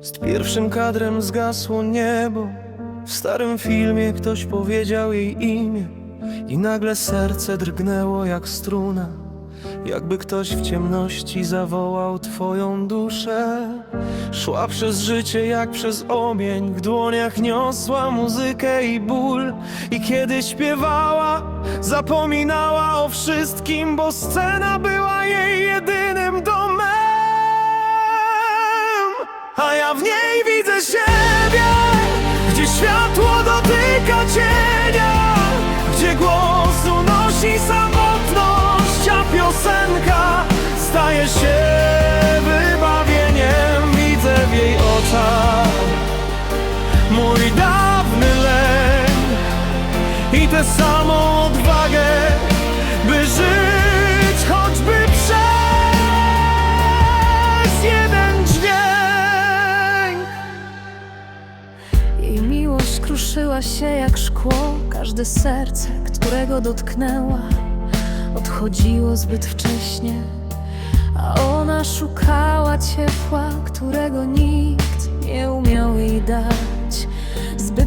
Z pierwszym kadrem zgasło niebo. W starym filmie ktoś powiedział jej imię. I nagle serce drgnęło jak struna. Jakby ktoś w ciemności zawołał twoją duszę. Szła przez życie jak przez ogień W dłoniach niosła muzykę i ból. I kiedy śpiewała Zapominała o wszystkim Bo scena była jej jedynym domem Mój dawny lęk I tę samą odwagę By żyć choćby przez jeden dźwięk. Jej miłość kruszyła się jak szkło Każde serce, którego dotknęła Odchodziło zbyt wcześnie A ona szukała ciepła, którego nikt nie umiał jej dać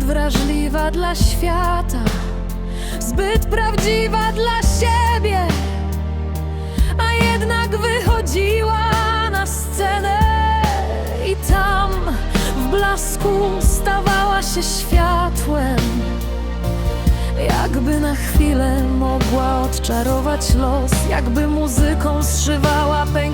wrażliwa dla świata Zbyt prawdziwa dla siebie A jednak wychodziła na scenę I tam w blasku stawała się światłem Jakby na chwilę mogła odczarować los Jakby muzyką zszywała pęknięcia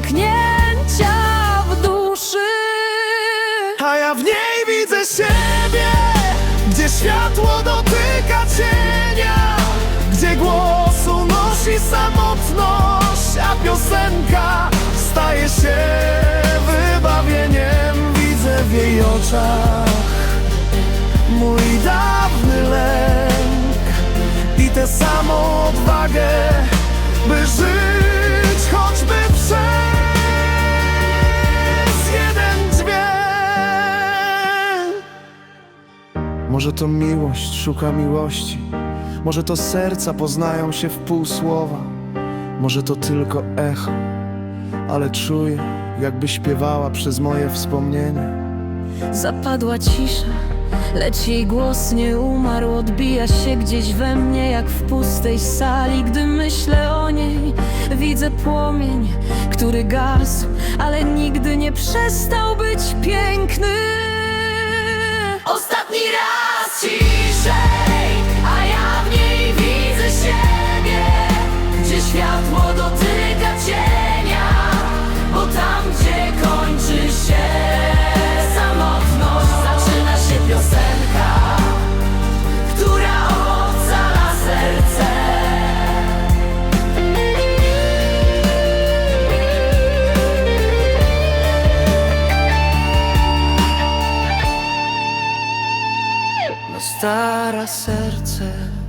oczach. Mój dawny lęk I tę samą odwagę By żyć choćby przez jeden dźwięk. Może to miłość szuka miłości Może to serca poznają się w pół słowa Może to tylko echo Ale czuję jakby śpiewała przez moje wspomnienie Zapadła cisza, lecz jej głos nie umarł. Odbija się gdzieś we mnie jak w pustej sali. Gdy myślę o niej, widzę płomień, który gasł Ale nigdy nie przestał być piękny. Ostatni raz stara serce